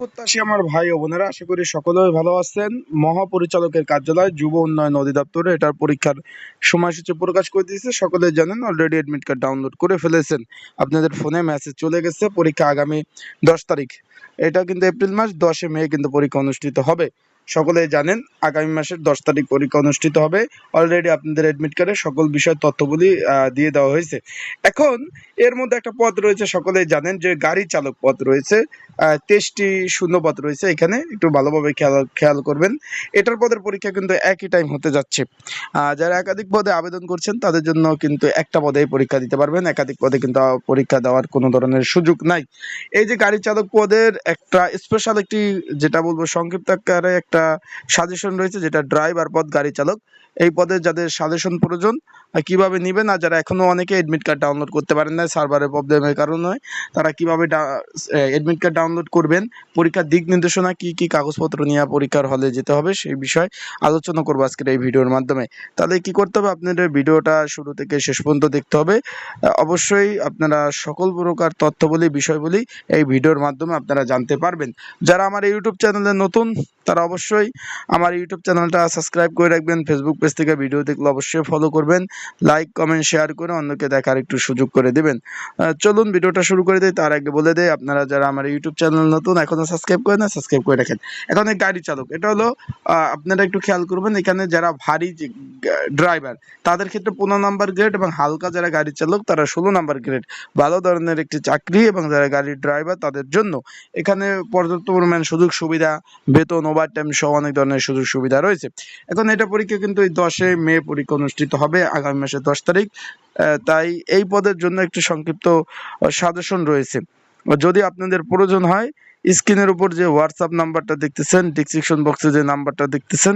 প্রত্যাশী আমার ভাই ও বোনেরা, আশা করি সকলেই ভালো আছেন। মহাপরিচালকের কার্যালয়, যুব উন্নয়ন অধিদপ্তরে, এটার পরীক্ষার সময়সূচি প্রকাশ করে দিয়েছে। সকলে জানেন অলরেডি অ্যাডমিট কার্ড ডাউনলোড করে ফেলেছেন। আপনাদের ফোনে মেসেজ চলে গেছে, পরীক্ষা আগামী দশ তারিখ। এটা কিন্তু এপ্রিল মাস, দশে মে কিন্তু পরীক্ষা অনুষ্ঠিত হবে। সকলে জানেন, আগামী মাসের দশ তারিখ পরীক্ষা অনুষ্ঠিত হবে। অলরেডি আপনাদের অ্যাডমিট কার্ডে সকল বিষয় তথ্যগুলি দিয়ে দেওয়া হয়েছে। এখন এর মধ্যে একটা পদ রয়েছে, সকলেই জানেন যে গাড়ি চালক পদ রয়েছে। তেইশটি শূন্য পদ রয়েছে এখানে, একটু ভালোভাবে খেয়াল খেয়াল করবেন। এটার পদের পরীক্ষা কিন্তু একই টাইম হতে যাচ্ছে। যারা একাধিক পদে আবেদন করছেন, তাদের জন্য কিন্তু একটা পদেই পরীক্ষা দিতে পারবেন। একাধিক পদে কিন্তু পরীক্ষা দেওয়ার কোনো ধরনের সুযোগ নাই। এই যে গাড়ি চালক পদের একটা স্পেশাল একটি, যেটা বলব সংক্ষিপ্ত একটা সাজেশন রয়েছে, যেটা ড্রাইভার পদ গাড়ি চালক। এই পদে যাদের সাজেশন প্রয়োজন কীভাবে নেবেন আর যারা এখনও অনেকে এডমিট কার্ড ডাউনলোড করতে পারেন না সার্ভারের প্রবলেমের কারণে তারা কীভাবে এডমিট কার্ড ডাউনলোড করবেন, পরীক্ষার দিক নির্দেশনা, কি কি কাগজপত্র নিয়ে পরীক্ষার হলে যেতে হবে, সেই বিষয়ে আলোচনা করব আজকের এই ভিডিওর মাধ্যমে। তাহলে কি করতে হবে? আপনাদের ভিডিওটা শুরু থেকে শেষ পর্যন্ত দেখতে হবে। অবশ্যই আপনারা সকল প্রকার তথ্যবলী, বিষয়বলী এই ভিডিওর মাধ্যমে আপনারা জানতে পারবেন। যারা আমার ইউটিউব চ্যানেলে নতুন, তারা অবশ্যই আমার ইউটিউব চ্যানেলটা সাবস্ক্রাইব করে রাখবেন ফেসবুক পেজ থেকে ভিডিও দেখলে অবশ্যই ফলো করবেন লাইক কমেন্ট শেয়ার করে অন্যকে দেখার একটু সুযোগ করে দেবেন। চলুন ভিডিওটা শুরু করে দিই, তার আগে বলে দেয় আপনারা যারা আমার ইউটিউব চ্যানেল নতুন এখনও সাবস্ক্রাইব করে না সাবস্ক্রাইব করে রাখেন। এখন গাড়ি চালক, এটা হলো আপনারা একটু খেয়াল করবেন, এখানে যারা ভারী ড্রাইভার তাদের ক্ষেত্রে পনেরো নাম্বার গ্রেড এবং হালকা যারা গাড়ি চালক, তারা ষোলো নাম্বার গ্রেড ভালো ধরনের একটি চাকরি এবং যারা গাড়ির ড্রাইভার তাদের জন্য এখানে পর্যাপ্ত পরিমাণ সুযোগ সুবিধা, বেতন ওভার টাইম সহ অনেক ধরনের সুযোগ সুবিধা রয়েছে। এখন এটা পরীক্ষা কিন্তু এই দশে মে পরীক্ষা অনুষ্ঠিত হবে, আগামী মাসের দশ তারিখ। তাই এই পদের জন্য একটি সংক্ষিপ্ত সাজেশন রয়েছে। যদি আপনাদের প্রয়োজন হয় স্ক্রিনের উপর যে হোয়াটসঅ্যাপ নাম্বারটা দেখতেছেন ডিসক্রিপশন বক্সে যে নাম্বারটা দেখতেছেন,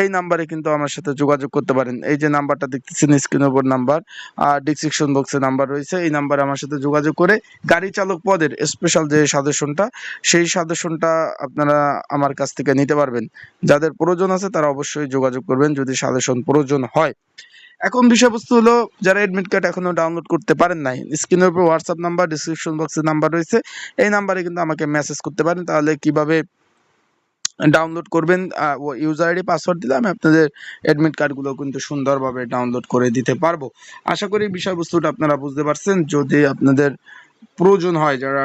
এই নাম্বারে কিন্তু আমার সাথে যোগাযোগ করতে পারেন। এই যে নাম্বারটা দেখতেছেন স্ক্রিনের উপর নাম্বার, আর ডিসক্রিপশন বক্সে নাম্বার রয়েছে, এই নাম্বারে আমার সাথে যোগাযোগ করে গাড়ি চালক পদের স্পেশাল যে সাজেশনটা, সেই সাজেশনটা আপনারা আমার কাছ থেকে নিতে পারবেন। যাদের প্রয়োজন আছে তারা অবশ্যই যোগাযোগ করবেন, যদি সাজেশন প্রয়োজন হয়। এখন বিষয়বস্তু হলো, যারা এডমিট কার্ড এখনও ডাউনলোড করতে পারেন নাই স্ক্রিনের উপর হোয়াটসঅ্যাপ নাম্বার ডিসক্রিপশন বক্সে নাম্বার রয়েছে। এই নাম্বারে কিন্তু আমাকে মেসেজ করতে পারেন, তাহলে কীভাবে ডাউনলোড করবেন ইউজার আইডি পাসওয়ার্ড দিলে আমি আপনাদের অ্যাডমিট কার্ডগুলো কিন্তু সুন্দরভাবে ডাউনলোড করে দিতে পারব। আশা করি বিষয়বস্তুটা আপনারা বুঝতে পারছেন। যদি আপনাদের প্রয়োজন হয়, যারা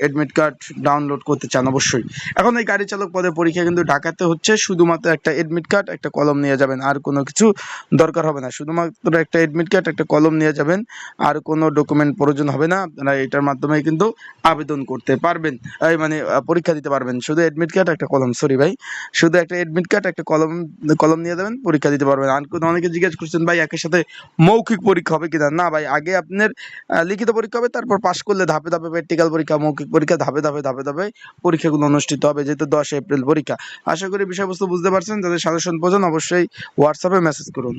অ্যাডমিট কার্ড ডাউনলোড করতে চান অবশ্যই। এখন এই গাড়ি চালক পদের পরীক্ষা কিন্তু ঢাকাতে হচ্ছে, শুধুমাত্র একটা অ্যাডমিট কার্ড একটা কলম নিয়ে যাবেন, আর কোনো কিছু দরকার হবে না। শুধুমাত্র একটা অ্যাডমিট কার্ড একটা কলম নিয়ে যাবেন, আর কোনো ডকুমেন্ট প্রয়োজন হবে না, আপনারা এটার মাধ্যমে কিন্তু আবেদন করতে পারবেন, এই মানে পরীক্ষা দিতে পারবেন। শুধু অ্যাডমিট কার্ড একটা কলম সরি ভাই। শুধু একটা অ্যাডমিট কার্ড একটা কলম কলম নিয়ে যাবেন, পরীক্ষা দিতে পারবেন। আর কোনো অনেকে জিজ্ঞেস করছেন, ভাই একই সাথে মৌখিক পরীক্ষা হবে কিনা না? ভাই, আগে আপনার লিখিত পরীক্ষা হবে, তারপর পাশ করলে ধাপে ধাপে প্র্যাকটিক্যাল পরীক্ষা, মৌখিক পরীক্ষা ধাপে ধাপে ধাপে ধাপে পরীক্ষাগুলো অনুষ্ঠিত হবে, যেহেতু দশ এপ্রিল পরীক্ষা। আশা করি বিষয়বস্তু বুঝতে পারছেন, যাদের সাজেশন প্রয়োজন অবশ্যই হোয়াটসঅ্যাপে মেসেজ করুন।